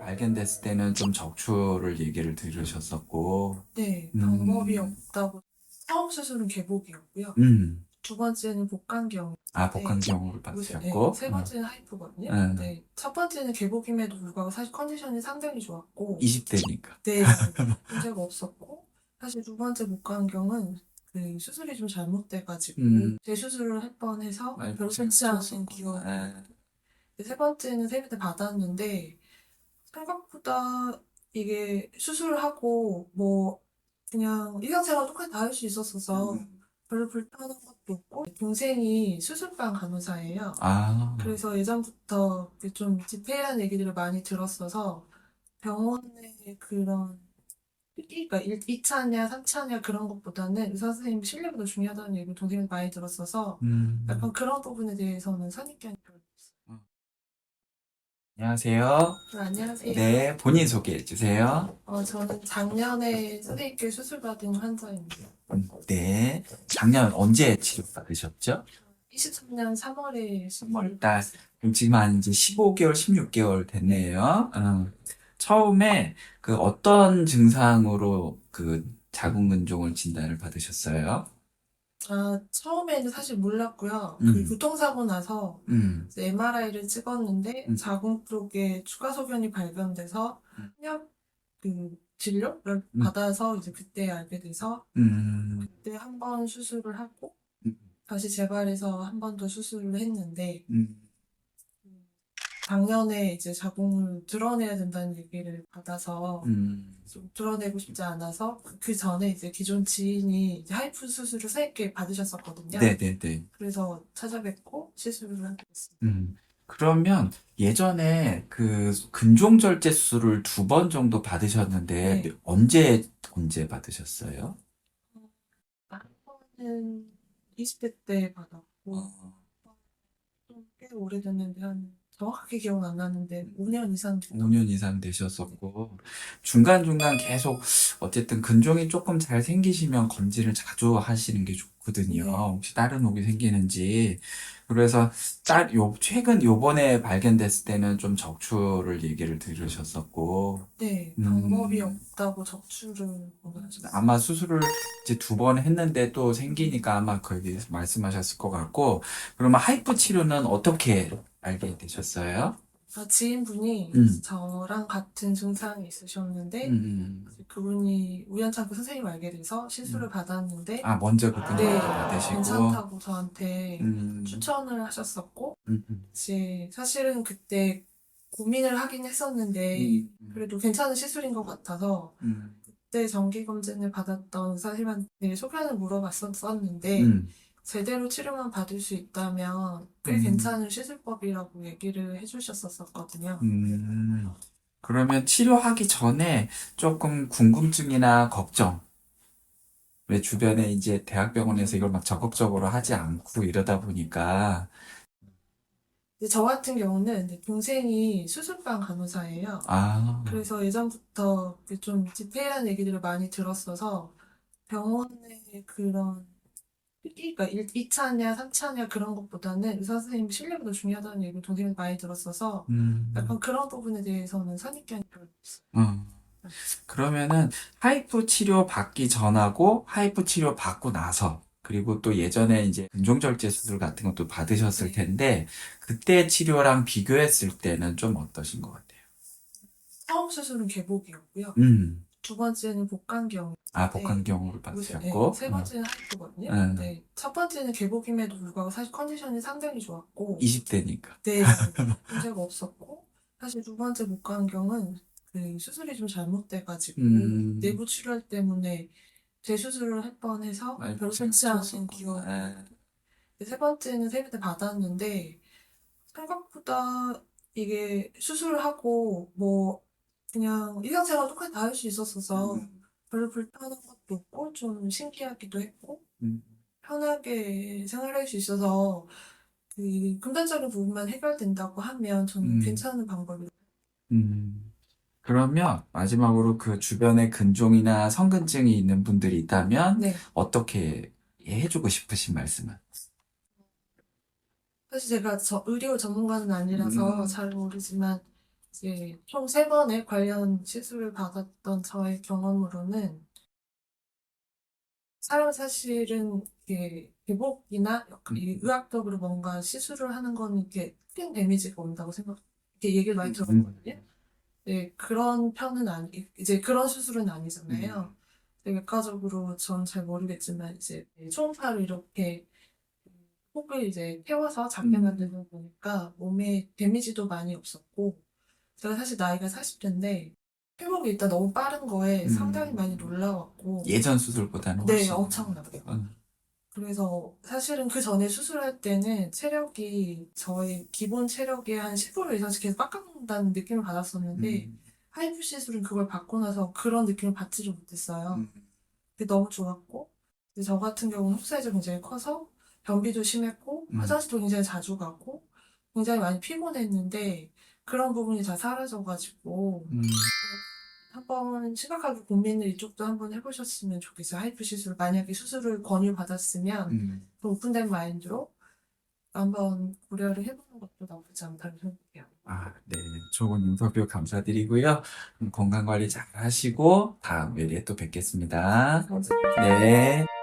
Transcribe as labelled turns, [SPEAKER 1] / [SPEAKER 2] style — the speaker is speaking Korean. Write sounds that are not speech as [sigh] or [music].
[SPEAKER 1] 발견됐을 때는 좀 적출을 얘기를 들으셨었고,
[SPEAKER 2] 네,
[SPEAKER 1] 음.
[SPEAKER 2] 방법이 없다고. 처음 수술은 개복이었고요.
[SPEAKER 1] 음,
[SPEAKER 2] 두 번째는 복강경.
[SPEAKER 1] 아, 복강경을
[SPEAKER 2] 네,
[SPEAKER 1] 받으셨고,
[SPEAKER 2] 세 번째는 하이프거든요.
[SPEAKER 1] 음.
[SPEAKER 2] 네, 첫 번째는 개복임에도 불구하고 사실 컨디션이 상당히 좋았고,
[SPEAKER 1] 20대니까.
[SPEAKER 2] 네, [laughs] 문제가 없었고, 사실 두 번째 복강경은 그 수술이 좀 잘못돼가지고
[SPEAKER 1] 음.
[SPEAKER 2] 재수술을 할 뻔해서 별로 좋지 않은 기억.
[SPEAKER 1] 네.
[SPEAKER 2] 세 번째는 세뱃때 받았는데 생각보다 이게 수술을 하고 뭐 그냥 일상생활 똑같이 다 할 수 있었어서
[SPEAKER 1] 음.
[SPEAKER 2] 별로 불편한 것도 없고 동생이 수술방 간호사예요.
[SPEAKER 1] 아,
[SPEAKER 2] 그래서 예전부터 이렇게 좀 디테일한 얘기들을 많이 들었어서 병원의 그런 그러니까 2차냐 3차냐 그런 것보다는 의사 선생님 신뢰보다 중요하다는 얘기를 동생이 많이 들었어서
[SPEAKER 1] 음.
[SPEAKER 2] 약간 그런 부분에 대해서는 선입견이 별로.
[SPEAKER 1] 안녕하세요.
[SPEAKER 2] 네, 안녕하세요.
[SPEAKER 1] 네, 본인 소개해 주세요.
[SPEAKER 2] 어, 저는 작년에 선생님께 수술받은 환자입니다.
[SPEAKER 1] 음, 네, 작년 언제 치료 받으셨죠?
[SPEAKER 2] 23년 3월에
[SPEAKER 1] 3월달. 그럼 지금 한 이제 15개월, 16개월 됐네요. 어, 처음에 그 어떤 증상으로 그 자궁근종을 진단을 받으셨어요?
[SPEAKER 2] 아, 처음에는 사실 몰랐고요.
[SPEAKER 1] 음.
[SPEAKER 2] 그 교통사고 나서
[SPEAKER 1] 음,
[SPEAKER 2] MRI를 찍었는데
[SPEAKER 1] 음.
[SPEAKER 2] 자궁 쪽에 추가 소견이 발견돼서
[SPEAKER 1] 음.
[SPEAKER 2] 한약 그 진료를
[SPEAKER 1] 음.
[SPEAKER 2] 받아서 이제 그때 알게 돼서
[SPEAKER 1] 음,
[SPEAKER 2] 그때 한 번 수술을 하고
[SPEAKER 1] 음,
[SPEAKER 2] 다시 재발해서 한 번 더 수술을 했는데
[SPEAKER 1] 음,
[SPEAKER 2] 작년에 이제 자궁을 드러내야 된다는 얘기를 받아서
[SPEAKER 1] 음,
[SPEAKER 2] 좀 드러내고 싶지 않아서 그 전에 이제 기존 지인이 이제 하이프 수술을 세게 받으셨었거든요.
[SPEAKER 1] 네네네.
[SPEAKER 2] 그래서 찾아뵙고 시술을 하게 됐습니다.
[SPEAKER 1] 음, 그러면 예전에 그 근종절제 수술을 두 번 정도 받으셨는데
[SPEAKER 2] 네.
[SPEAKER 1] 언제, 언제 받으셨어요?
[SPEAKER 2] 한 번은 20대 때 받았고
[SPEAKER 1] 어,
[SPEAKER 2] 좀꽤 오래됐는데 한 정확하게 기억은 안 나는데 5년 이상 됐던
[SPEAKER 1] 5년 이상 되셨었고, 중간중간 계속, 어쨌든 근종이 조금 잘 생기시면 검진을 자주 하시는 게 좋거든요.
[SPEAKER 2] 네.
[SPEAKER 1] 혹시 다른 혹이 생기는지. 그래서, 딸, 요, 최근 요번에 발견됐을 때는 좀 적출을 얘기를 들으셨었고,
[SPEAKER 2] 네,
[SPEAKER 1] 음.
[SPEAKER 2] 방법이 없다고 적출을 원하셨어요.
[SPEAKER 1] 아마 수술을 이제 두 번 했는데 또 생기니까 아마 거기 말씀하셨을 것 같고, 그러면 하이프 치료는 어떻게 알게 되셨어요?
[SPEAKER 2] 아, 지인분이
[SPEAKER 1] 음.
[SPEAKER 2] 저랑 같은 증상이 있으셨는데
[SPEAKER 1] 음,
[SPEAKER 2] 그분이 우연찮게 선생님을 알게 돼서 시술을
[SPEAKER 1] 음.
[SPEAKER 2] 받았는데
[SPEAKER 1] 아, 먼저 그분이
[SPEAKER 2] 네,
[SPEAKER 1] 받으시고,
[SPEAKER 2] 괜찮다고 저한테
[SPEAKER 1] 음,
[SPEAKER 2] 추천을 하셨었고
[SPEAKER 1] 음, 음,
[SPEAKER 2] 이제 사실은 그때 고민을 하긴 했었는데
[SPEAKER 1] 음,
[SPEAKER 2] 그래도 괜찮은 시술인 것 같아서
[SPEAKER 1] 음,
[SPEAKER 2] 그때 정기 검진을 받았던 의사님한테 소견을 물어봤었는데
[SPEAKER 1] 음,
[SPEAKER 2] 제대로 치료만 받을 수 있다면 꽤
[SPEAKER 1] 음.
[SPEAKER 2] 괜찮은 시술법이라고 얘기를 해주셨었거든요.
[SPEAKER 1] 음. 그러면 치료하기 전에 조금 궁금증이나 걱정, 왜 주변에 이제 대학병원에서 이걸 막 적극적으로 하지 않고 이러다 보니까,
[SPEAKER 2] 저 같은 경우는 동생이 수술방 간호사예요.
[SPEAKER 1] 아,
[SPEAKER 2] 그래서 예전부터 좀 디테일한 얘기들을 많이 들었어서 병원의 그런 그러니까 2차냐 3차냐 그런 것보다는 의사 선생님 신뢰보다 중요하다는 얘기를 동생이 많이 들었어서
[SPEAKER 1] 음,
[SPEAKER 2] 약간 그런 부분에 대해서는 선입견이 별로 없어요.
[SPEAKER 1] 음. 그러면은 하이프 치료 받기 전하고 하이프 치료 받고 나서 그리고 또 예전에 이제 근종절제 수술 같은 것도 받으셨을
[SPEAKER 2] 네.
[SPEAKER 1] 텐데 그때 치료랑 비교했을 때는 좀 어떠신 것 같아요?
[SPEAKER 2] 처음 수술은 개복이었고요.
[SPEAKER 1] 음,
[SPEAKER 2] 두 번째는 복강경.
[SPEAKER 1] 아
[SPEAKER 2] 네,
[SPEAKER 1] 받으셨고,
[SPEAKER 2] 세 번째는 하이프거든요.
[SPEAKER 1] 음.
[SPEAKER 2] 네, 첫 번째는 개복임에도 불구하고 사실 컨디션이 상당히 좋았고,
[SPEAKER 1] 20대니까.
[SPEAKER 2] 네, [laughs] 문제가 없었고, 사실 두 번째 복강경은 그 수술이 좀 잘못돼가지고
[SPEAKER 1] 음.
[SPEAKER 2] 내부 출혈 때문에 재수술을 할 뻔해서 별로 좋지 않은. 기억.
[SPEAKER 1] 네.
[SPEAKER 2] 세 번째는 세뱃때 받았는데 생각보다 이게 수술을 하고 뭐 그냥 일상생활 똑같이 다 할 수 있었어서
[SPEAKER 1] 음.
[SPEAKER 2] 별로 불편한 것도 없고 좀 신기하기도 했고
[SPEAKER 1] 음.
[SPEAKER 2] 편하게 생활할 수 있어서 그 금전적인 부분만 해결된다고 하면 저는
[SPEAKER 1] 음.
[SPEAKER 2] 괜찮은 방법이라고
[SPEAKER 1] 음. 그러면 마지막으로 그 주변에 근종이나 성근증이 있는 분들이 있다면
[SPEAKER 2] 네.
[SPEAKER 1] 어떻게 해주고 싶으신 말씀은?
[SPEAKER 2] 사실 제가 저 의료 전문가는 아니라서
[SPEAKER 1] 음.
[SPEAKER 2] 잘 모르지만 이제 총 세 번의 관련 시술을 받았던 저의 경험으로는 사람 사실은 이게 회복이나 이 의학적으로 뭔가 시술을 하는 건 이렇게 큰 데미지가 온다고 생각, 이렇게 얘기를 많이 들었거든요. 네, 그런 편은 아니, 이제 그런 수술은 아니잖아요. 근데 외과적으로 전 잘 모르겠지만 이제 초음파를 이렇게 혹을 이제 태워서 작게
[SPEAKER 1] 음.
[SPEAKER 2] 만들다 보니까 몸에 데미지도 많이 없었고 제가 사실 나이가 40대인데 회복이 일단 너무 빠른 거에
[SPEAKER 1] 음.
[SPEAKER 2] 상당히 많이 놀라웠고
[SPEAKER 1] 예전 수술보다는
[SPEAKER 2] 네,
[SPEAKER 1] 훨씬.
[SPEAKER 2] 엄청나게.
[SPEAKER 1] 음.
[SPEAKER 2] 그래서 사실은 그 전에 수술할 때는 체력이 저의 기본 체력의 한 10% 이상씩 계속 깎아먹는다는 느낌을 받았었는데
[SPEAKER 1] 음.
[SPEAKER 2] 하이프 시술은 그걸 받고 나서 그런 느낌을 받지를 못했어요.
[SPEAKER 1] 음.
[SPEAKER 2] 그게 너무 좋았고 근데 저 같은 경우는 흡사이즈 굉장히 커서 변비도 심했고
[SPEAKER 1] 음.
[SPEAKER 2] 화장실도 굉장히 자주 가고 굉장히 많이 피곤했는데 그런 부분이 다 사라져가지고
[SPEAKER 1] 음.
[SPEAKER 2] 한번 심각하게 고민을 이쪽도 한번 해보셨으면 좋겠어요. 하이프 시술 만약에 수술을 권유 받았으면
[SPEAKER 1] 음.
[SPEAKER 2] 좀 오픈된 마인드로 한번 고려를 해보는 것도 나쁘지 않다고 생각해요.
[SPEAKER 1] 아, 네. 좋은 인터뷰 감사드리고요. 음, 건강 관리 잘 하시고 다음 회에 또 뵙겠습니다.
[SPEAKER 2] 감사합니다.
[SPEAKER 1] 네.